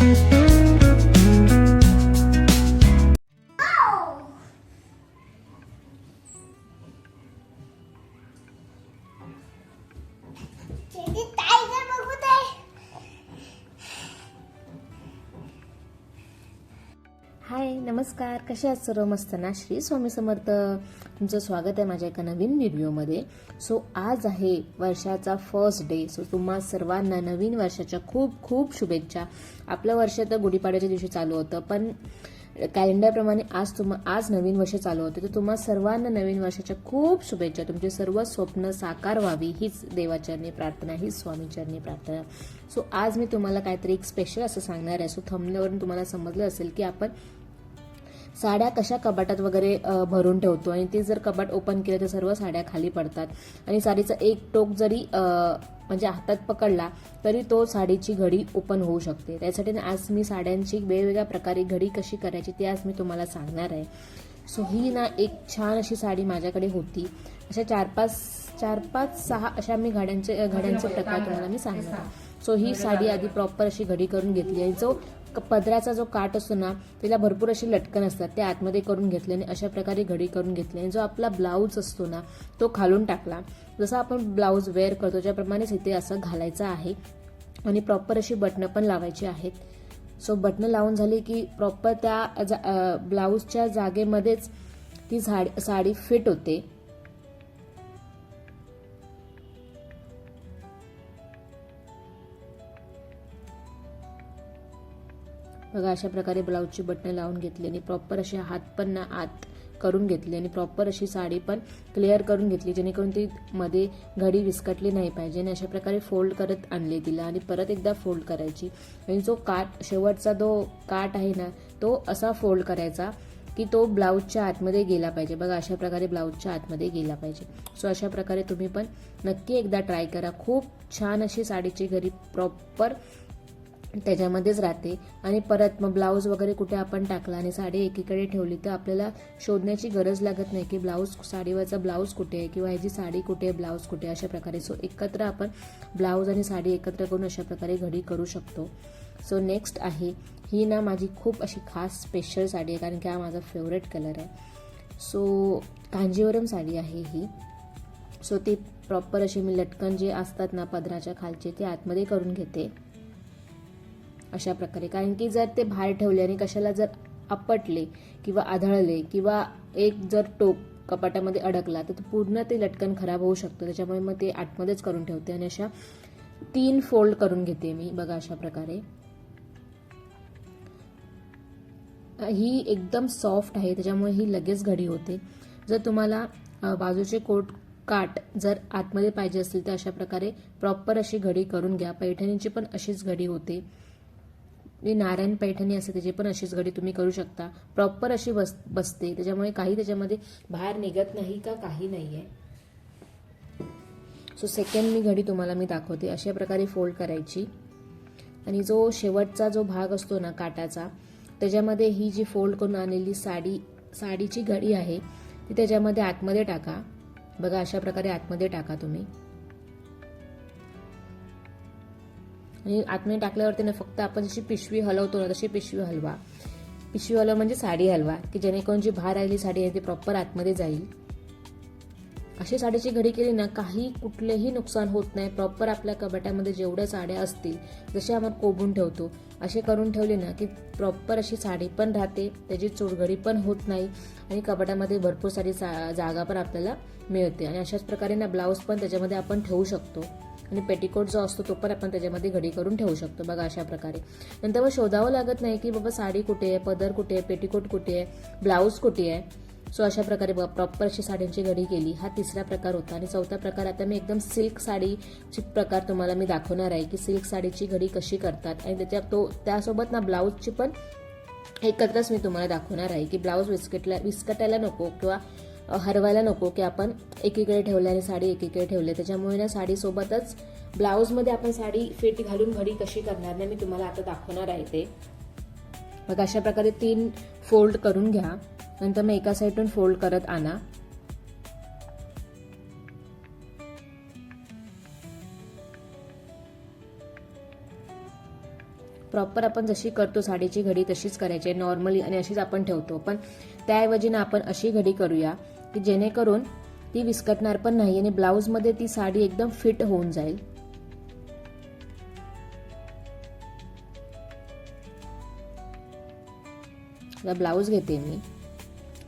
Thank you. कशा सर्व मस्त ना श्री स्वामी समर्थ तुमचं स्वागत आहे माझ्या एका नवीन व्हिडिओमध्ये. सो आज आहे वर्षाचा फर्स्ट डे सो तुम्हा सर्वांना नवीन वर्षाच्या खूप खूप शुभेच्छा. आपलं वर्ष तर गुढीपाड्याच्या दिवशी चालू होतं पण कॅलेंडरप्रमाणे आज तुम्हा आज नवीन वर्ष चालू होते. तर तुम्हा सर्वांना नवीन वर्षाच्या खूप शुभेच्छा. तुमचे सर्व स्वप्न साकार व्हावी हीच देवाचरणी प्रार्थना हीच स्वामीचरणी प्रार्थना. सो आज मी तुम्हाला काहीतरी एक स्पेशल असं सांगणार आहे. सो थंबनेवरून तुम्हाला समजलं असेल की आपण साड्या कशा कपाटात वगैरे भरून ठेवतो. आणि ते जर कपाट ओपन केलं तर सर्व साड्या खाली पडतात. आणि साडीचं एक टोक जरी म्हणजे हातात पकडला तरी तो साडीची घडी ओपन होऊ शकते. त्यासाठी आज मी साड्यांची वेगवेगळ्या प्रकारे घडी कशी करायची ते आज मी तुम्हाला सांगणार आहे. सो ही ना एक छान अशी साडी माझ्याकडे होती. अशा चार पाच चार पाच सहा अशा मी घड्यांचे घड्यांचे प्रकार तुम्हाला मी सांगणार सो ही साडी आधी प्रॉपर अशी घडी करून घेतली आणि जो पदराचा जो काठ असतो ना त्याला भरपूर अशी लटकन असतात. ते आतमध्ये करून घेतले आणि अशा प्रकारे घडी करून घेतली. आणि जो आपला ब्लाऊज असतो ना तो खालून टाकला. जसा आपण ब्लाऊज वेअर करतो त्याप्रमाणेच इथे असं घालायचं आहे. आणि प्रॉपर अशी बटणं पण लावायची आहेत. सो बटणं लावून झाली की प्रॉपर त्या जा ब्लाऊजच्या जागेमध्येच ती झाड साडी फिट होते. बघा अशा प्रकारे ब्लाऊजची बटणं लावून घेतली आणि प्रॉपर असे हात पण ना आत करून घेतली आणि प्रॉपर अशी साडी पण क्लिअर करून घेतली जेणेकरून ती मध्ये घडी विस्कटली नाही पाहिजे आणि अशा प्रकारे फोल्ड करत आणले तिला आणि परत एकदा फोल्ड करायची. आणि जो काट शेवटचा जो काट आहे ना तो असा फोल्ड करायचा की तो ब्लाऊजच्या आतमध्ये गेला पाहिजे. बघा अशा प्रकारे ब्लाऊजच्या आतमध्ये गेला पाहिजे. सो अशा प्रकारे तुम्ही पण नक्की एकदा ट्राय करा. खूप छान अशी साडीची घरी प्रॉपर त्याच्यामध्येच राहते. आणि परत मग ब्लाऊज वगैरे कुठे आपण टाकला आणि साडी एकीकडे ठेवली तर आपल्याला शोधण्याची गरज लागत नाही की ब्लाऊज साडीवरचा ब्लाऊज कुठे आहे किंवा ह्याची साडी कुठे आहे ब्लाऊज कुठे आहे अशा प्रकारे. सो एकत्र आपण ब्लाऊज आणि साडी एकत्र करून अशा प्रकारे घडी करू शकतो. सो नेक्स्ट आहे ही ना माझी खूप अशी खास स्पेशल साडी आहे कारण की हा माझा फेवरेट कलर आहे. सो कांजीवरम साडी आहे ही. सो ती प्रॉपर अशी मी लटकन जे असतात ना पदराच्या खालचे ते आतमध्ये करून घेते. अशा प्रकारे. कारण की जर ते बाहेर ठेवले आणि कशाला जर आपटले किंवा आढळले किंवा एक जर टोप कपाटामध्ये अडकला तर पूर्ण ते लटकन खराब होऊ शकतं. त्याच्यामुळे मग ते आतमध्येच करून ठेवते आणि अशा तीन फोल्ड करून घेते मी. बघा अशा प्रकारे. ही एकदम सॉफ्ट आहे त्याच्यामुळे ही लगेच घडी होते. जर तुम्हाला बाजूचे कोट काट जर आतमध्ये पाहिजे असतील तर अशा प्रकारे प्रॉपर अशी घडी करून घ्या. पैठणीची पण अशीच घडी होते. जे नारायण पैठणी असते त्याची पण अशीच घडी तुम्ही करू शकता. प्रॉपर अशी बस बसते. त्याच्यामुळे काही त्याच्यामध्ये बाहेर निघत नाही का काही नाही आहे सो सेकंड मी घडी तुम्हाला मी दाखवते. अशा प्रकारे फोल्ड करायची. आणि जो शेवटचा जो भाग असतो ना काटाचा त्याच्यामध्ये ही जी फोल्ड करून आणलेली साडी साडीची घडी आहे ती त्याच्यामध्ये आतमध्ये टाका. बघा अशा प्रकारे आतमध्ये टाका तुम्ही. आणि आतमध्ये टाकल्यावरती ना फक्त आपण जशी पिशवी हलवतो ना तशी पिशवी हलवा. पिशवी हलवा म्हणजे साडी हलवा की जेणेकरून जी बाहेर आलेली साडी आहे ती प्रॉपर आतमध्ये जाईल. अशी साडीची घडी केली ना काही कुठलेही नुकसान होत नाही. प्रॉपर आपल्या कपाटामध्ये जेवढ्या साड्या असतील जसे आपण कोबून ठेवतो असे करून ठेवले ना की प्रॉपर अशी साडी पण राहते त्याची चोरघडी पण होत नाही आणि कपाटामध्ये भरपूर सारी सा जागा पण आपल्याला मिळते. आणि अशाच प्रकारे ना ब्लाऊज पण त्याच्यामध्ये आपण ठेवू शकतो. आणि पेटिकोट जो असतो तो पण आपण त्याच्यामध्ये घडी करून ठेवू शकतो. बघा अशा प्रकारे. नंतर मग शोधावं लागत नाही की बाबा साडी कुठे आहे पदर कुठे आहे पेटिकोट कुठे आहे ब्लाऊज कुठे आहे. सो अशा प्रकारे प्रॉपर अशी साड्यांची घडी केली. हा तिसरा प्रकार होता. आणि चौथा प्रकार आता मी एकदम सिल्क साडीची प्रकार तुम्हाला मी दाखवणार आहे की सिल्क साडीची घडी कशी करतात. आणि त्याच्या तो त्यासोबत ना ब्लाऊजची पण एकत्रच मी तुम्हाला दाखवणार आहे की ब्लाऊज विस्कटला विस्कटायला नको किंवा हरवायला नको की आपण एकीकडे ठेवले आणि साडी एकीकडे ठेवली. त्याच्यामुळे ना साडीसोबतच ब्लाऊजमध्ये आपण साडी फिट घालून घडी कशी करणार नाही मी तुम्हाला आता दाखवणार आहे ते. मग अशा प्रकारे तीन फोल्ड करून घ्या. नंतर मग एका साईडून फोल्ड करत आणा. प्रॉपर आपण जशी करतो साडीची घडी तशीच करायची नॉर्मली आणि अशीच आपण ठेवतो. पण त्याऐवजी ना आपण अशी घडी करूया. की जेणेकरून ती विस्कटणार पण नाही आणि ब्लाऊजमध्ये ती साडी एकदम फिट होऊन जाईल. ब्लाऊज घेते मी.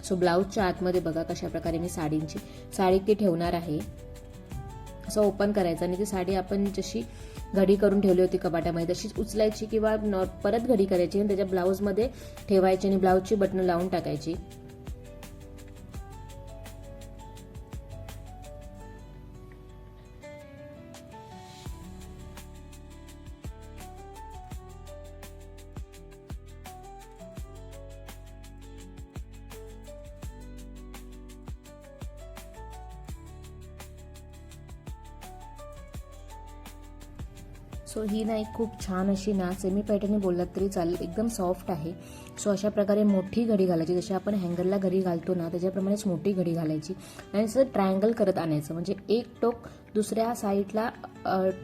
सो ब्लाऊजच्या आतमध्ये बघा कशा प्रकारे मी साडींची साडी ती ठेवणार आहे. असं ओपन करायचं आणि ती साडी आपण जशी घडी करून ठेवली होती कपाटामध्ये तशीच उचलायची किंवा नॉ परत घडी करायची आणि त्याच्या ब्लाऊजमध्ये ठेवायची आणि ब्लाऊजची बटणं लावून टाकायची. सो ही ना एक खूप छान अशी ना सेमी पॅटर्नने बोललात तरी चालेल. एकदम सॉफ्ट आहे. सो अशा प्रकारे मोठी घडी घालायची. जशी आपण हँगरला घडी घालतो ना त्याच्याप्रमाणेच मोठी घडी घालायची. आणि असं ट्रायंगल करत आणायचं. म्हणजे एक टोक दुसऱ्या साईडला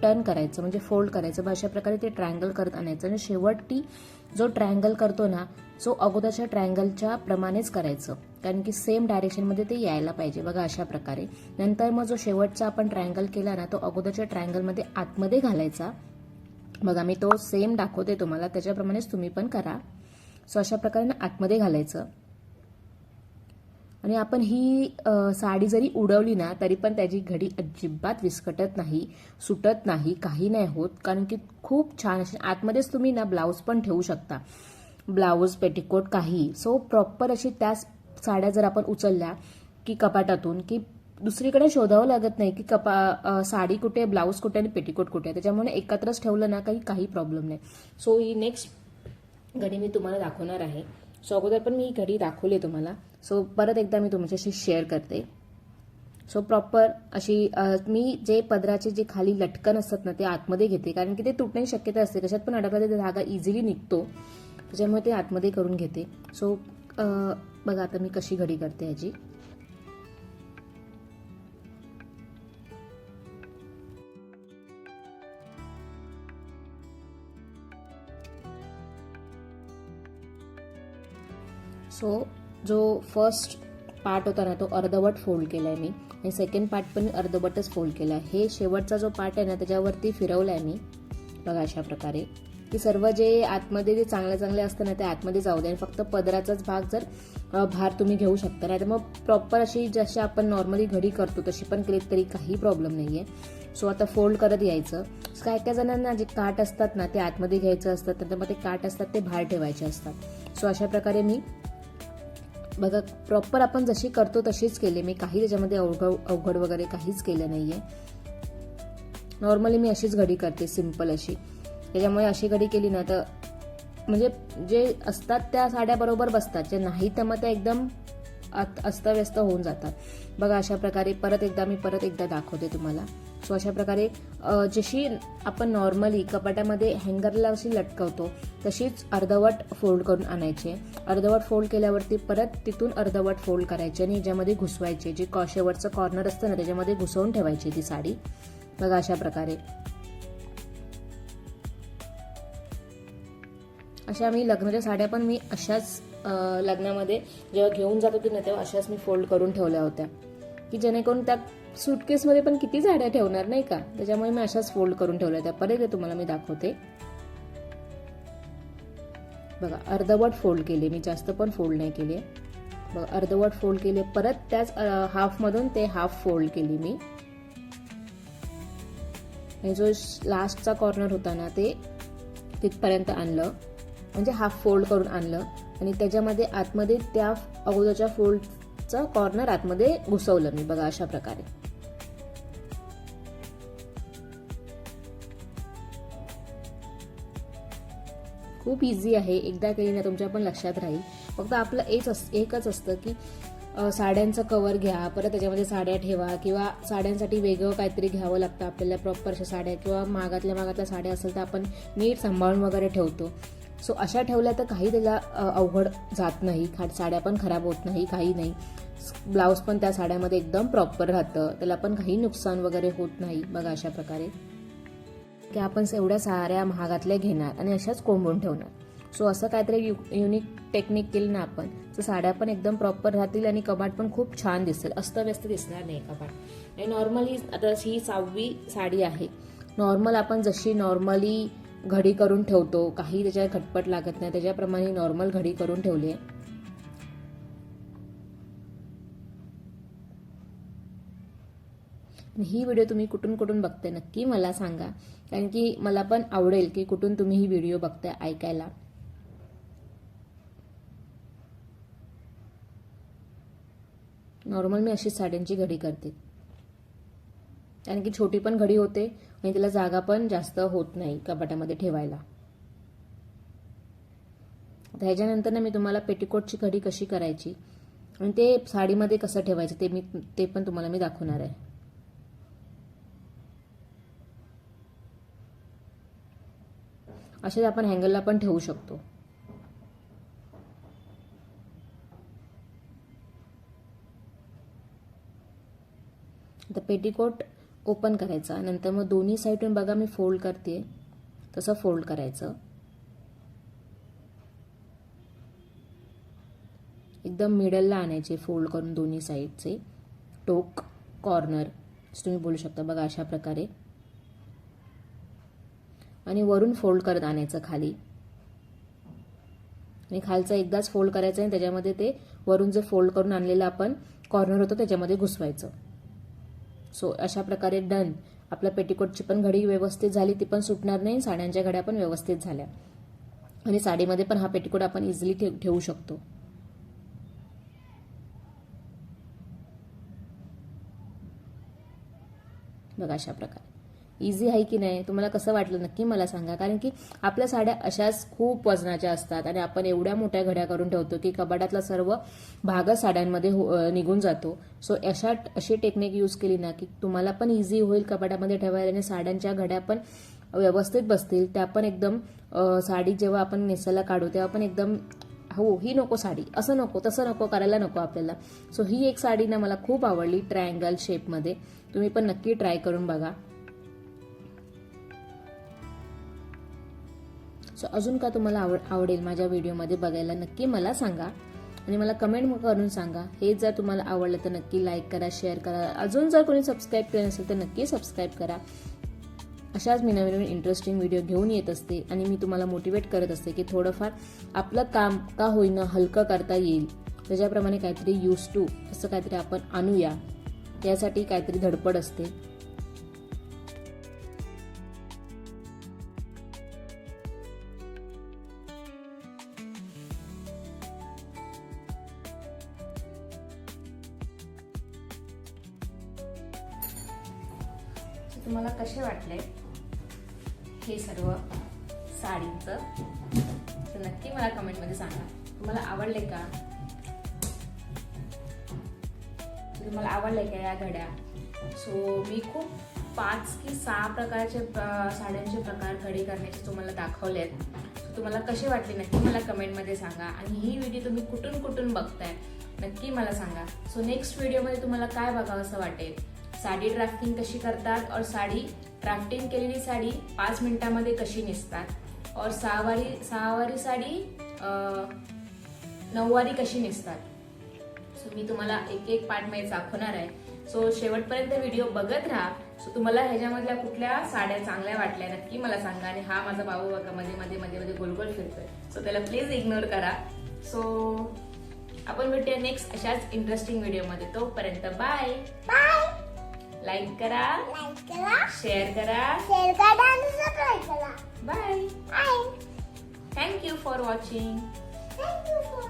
टर्न करायचं. म्हणजे फोल्ड करायचं. मग अशा प्रकारे ते ट्रायंगल करत आणायचं. आणि शेवटी जो ट्रायंगल करतो ना सो अगोदरच्या ट्रायंगलच्या प्रमाणेच करायचं. कारण की सेम डायरेक्शनमध्ये ते यायला पाहिजे. बघा अशा प्रकारे. नंतर मग जो शेवटचा आपण ट्रायंगल केला ना तो अगोदरच्या ट्रायंगलमध्ये आतमध्ये घालायचा. बघा मी तो सेम दाखवते तुम्हाला. त्याच्याप्रमाणेच तुम्ही पण करा. सो अशा प्रकारे ना आतमध्ये घालायचं. आणि आपण ही साडी जरी उडवली ना तरी पण त्याची घडी अजिबात विस्कटत नाही सुटत नाही काही नाही होत. कारण की खूप छान अशी आतमध्येच तुम्ही ना ब्लाऊज पण ठेवू शकता. ब्लाऊज पेटिकोट काही. सो प्रॉपर अशी त्याच साड्या जर आपण उचलल्या की कपाटातून की दुसरीकडे शोधावं लागत नाही की कपा साडी कुठे ब्लाऊज कुठे आणि पेटीकोट कुठे. त्याच्यामुळे एकत्रच ठेवलं ना काही काही प्रॉब्लेम नाही. सो ही नेक्स्ट घडी मी तुम्हाला दाखवणार आहे. सो अगोदर पण मी ही घडी दाखवली तुम्हाला. सो परत एकदा मी तुमच्याशी शेअर करते. सो प्रॉपर अशी मी जे पदराचे जे खाली लटकन असतात ना ते आतमध्ये घेते. कारण की ते तुटण्याची शक्यता असते. कशात पण अडकला ते धागा इझिली निघतो. त्याच्यामुळे ते आतमध्ये करून घेते. सो बघा आता मी कशी घडी करते याची सो जो फर्स्ट पार्ट होता ना तो अर्धवट फोल्ड केला आहे मी. आणि सेकंड पार्ट पण अर्धवटच फोल्ड केला आहे हे शेवटचा जो पार्ट आहे ना त्याच्यावरती फिरवला आहे मी. बघा अशा प्रकारे. की सर्व जे आतमध्ये जे चांगले चांगले असतं ना ते आतमध्ये जाऊ दे. आणि फक्त पदराचाच भाग जर भार तुम्ही घेऊ शकता. नाही तर मग प्रॉपर अशी जशी आपण नॉर्मली घडी करतो तशी पण केली तरी काही प्रॉब्लेम नाही आहे सो आता फोल्ड करत यायचं. काय काय जणांना जे काट असतात ना ते आतमध्ये घ्यायचं असतात. नंतर मग ते काट असतात ते बाहेर ठेवायचे असतात. सो अशा प्रकारे मी बघा प्रॉपर आपण जशी करतो तशीच केली. मी काही त्याच्यामध्ये अवघड अवघड वगैरे काहीच केलं नाही आहे नॉर्मली मी अशीच घडी करते सिंपल अशी. त्याच्यामुळे अशी घडी केली ना तर म्हणजे जे असतात त्या साड्या बरोबर बसतात. जे नाही तर मग त्या एकदम अस्तव्यस्त होऊन जातात. बघा अशा प्रकारे परत एकदा मी परत एकदा दाखवते तुम्हाला. सो अशा प्रकारे जशी आपण नॉर्मली कपाटामध्ये हँगरला अशी लटकवतो तशीच अर्धवट फोल्ड करून आणायचे. अर्धवट फोल्ड केल्यावरती परत तिथून अर्धवट फोल्ड करायचे आणि ज्यामध्ये घुसवायचे. जे शेवटचं कॉर्नर असतं ना त्याच्यामध्ये घुसवून ठेवायची ती साडी. बघा अशा प्रकारे. अशा मी लग्नाच्या साड्या पण मी अशाच लग्नामध्ये जेव्हा घेऊन जात होती ना तेव्हा अशाच मी फोल्ड करून ठेवल्या होत्या. की जेणेकरून त्या सुटकेसमध्ये पण किती झाड्या ठेवणार नाही का? त्याच्यामुळे मी अशाच फोल्ड करून ठेवल्या त्या. परत तुम्हाला मी दाखवते. बघा अर्धवट फोल्ड केले. मी जास्त पण फोल्ड नाही केले. बघा अर्धवट फोल्ड केले. परत त्याच हाफमधून ते हाफ फोल्ड केली मी. आणि जो लास्टचा कॉर्नर होता ना ते तिथपर्यंत आणलं. म्हणजे हाफ फोल्ड करून आणलं. आणि त्याच्यामध्ये आतमध्ये त्या अगोदरच्या फोल्डचा कॉर्नर आतमध्ये घुसवलं मी. बघा अशा प्रकारे. खूप इझी आहे. एकदा केली ना तुमच्या पण लक्षात राहील. फक्त आपलं एक एकच असतं की साड्यांचं कवर घ्या. परत त्याच्यामध्ये साड्या ठेवा किंवा साड्यांसाठी वेगळं काहीतरी घ्यावं लागतं आपल्याला प्रॉपर अशा साड्या किंवा मागातल्या मागातल्या साड्या असेल तर आपण नीट सांभाळून वगैरे ठेवतो. सो अशा ठेवल्या तर काही त्याला अवघड जात नाही. खाट साड्या पण खराब होत नाही काही नाही. ब्लाऊज पण त्या साड्यामध्ये एकदम प्रॉपर राहतं. त्याला पण काही नुकसान वगैरे होत नाही. बघा अशा प्रकारे. की आपण एवढ्या साऱ्या महागातल्या घेणार आणि अशाच कोंबून ठेवणार. सो असं काहीतरी यु युनिक टेक्निक केली ना आपण तर साड्या पण एकदम प्रॉपर राहतील आणि कबाट पण खूप छान दिसेल. अस्तव्यस्त दिसणार नाही कबाट आणि नॉर्मल ही आता ही सहावी साडी आहे. नॉर्मल आपण जशी नॉर्मली घडी करून ठेवतो काही त्याच्यात खटपट लागत नाही त्याच्याप्रमाणे नॉर्मल घडी करून ठेवली आहे. ही व्हिडिओ तुम्ही कुठून कुठून बघताय नक्की मला सांगा. कारण की मला पण आवडेल की कुठून तुम्ही ही व्हिडिओ बघताय ऐकायला. नॉर्मल मी अशीच साड्यांची घडी करते. कारण की छोटी पण घडी होते आणि तिला जागा पण जास्त होत नाही कपाटामध्ये ठेवायला. आता ह्याच्यानंतर ना मी तुम्हाला पेटीकोटची घडी कशी करायची आणि ते साडीमध्ये कसं ठेवायचं ते मी ते पण तुम्हाला मी दाखवणार आहे. असेच आपण हँगलला पण ठेवू शकतो. आता पेटीकोट ओपन करायचा. नंतर मग दोन्ही साईडून बघा मी फोल्ड करते. तसं फोल्ड करायचं. एकदम मिडलला आणायचे फोल्ड करून दोन्ही साईडचे टोक कॉर्नर तुम्ही बोलू शकता. बघा अशा प्रकारे. आणि वरून फोल्ड करत आणायचं खाली. आणि खालचा एकदाच फोल्ड करायचं आणि त्याच्यामध्ये ते वरून जे फोल्ड करून आणलेलं आपण कॉर्नर होतं त्याच्यामध्ये घुसवायचं. सो अशा प्रकारे डन. आपल्या पेटीकोटची पण घडी व्यवस्थित झाली ती पण सुटणार नाही साड्यांच्या घड्या पण व्यवस्थित झाल्या. आणि साडीमध्ये पण हा पेटीकोट आपण इझिली ठेवू शकतो. बघा अशा प्रकारे. इझी आहे की नाही? तुम्हाला कसं वाटलं? नक्की मला सांगा. कारण की आपल्या साड्या अशाच खूप वजनाच्या असतात आणि आपण एवढ्या मोठ्या घड्या करून ठेवतो की कपाटातला सर्व भागच साड्यांमध्ये हो- निघून जातो. सो अशा अशी टेक्निक यूज केली ना की तुम्हाला पण इझी होईल कपाटामध्ये ठेवायला आणि साड्यांच्या घड्या पण व्यवस्थित बसतील. त्या पण एकदम साडी जेव्हा आपण नेसायला काढू तेव्हा पण एकदम हो ही नको साडी. असं नको तसं नको करायला नको आपल्याला. सो ही एक साडी ना मला खूप आवडली ट्रायंगल शेपमध्ये. तुम्ही पण नक्की ट्राय करून बघा. सो अजून का तुम्हाला आवड आवडेल माझ्या व्हिडिओमध्ये बघायला नक्की मला सांगा. आणि मला कमेंट करून सांगा. हे जर तुम्हाला आवडलं तर नक्की लाईक करा शेअर करा. अजून जर कोणी सबस्क्राईब केलं नसेल तर नक्की सबस्क्राईब करा. अशाच मी नवीन नवीन इंटरेस्टिंग व्हिडिओ घेऊन येत असते आणि मी तुम्हाला मोटिवेट करत असते की थोडंफार आपलं काम का होईना हलकं करता येईल. त्याच्याप्रमाणे काहीतरी यूज टू असं काहीतरी आपण आणूया. यासाठी काहीतरी धडपड असते. तुम्हाला कसे वाटले? हे सर्व साडीचं. तर नक्की मला कमेंटमध्ये सांगा. तुम्हाला आवडले का? तुम्हाला आवडले का या घड्या? सो मी खूप पाच की सहा प्रकारचे साड्यांचे प्रकार घडी करण्याचे तुम्हाला दाखवले आहेत सो तुम्हाला कसे वाटले नक्की मला कमेंटमध्ये सांगा. आणि ही व्हिडिओ तुम्ही कुठून कुठून बघताय नक्की मला सांगा. सो नेक्स्ट व्हिडिओमध्ये तुम्हाला काय बघावं असं वाटेल? साडी ड्राफ्टिंग कशी करतात और साडी ड्राफ्टिंग केलेली साडी पाच मिनिटामध्ये कशी नेसतात? और सहावारी सहावारी साडी नऊवारी कशी नेसतात? सो मी तुम्हाला एक एक पार्टमध्ये दाखवणार आहे. सो शेवटपर्यंत व्हिडिओ बघत राहा. सो तुम्हाला ह्याच्यामधल्या कुठल्या साड्या चांगल्या वाटल्या नक्की मला सांगा आणि हा माझा भाऊ बघा मध्ये मध्ये मध्ये मध्ये गोलगोल फिरतोय. सो त्याला प्लीज इग्नोर करा. सो आपण भेटूया नेक्स्ट अशाच इंटरेस्टिंग व्हिडिओमध्ये तोपर्यंत बाय बाय लाईक करा. लाईक करा. शेअर करा. शेअर करा आणि सबस्क्राईब करा. Bye bye thank you for watching thank you for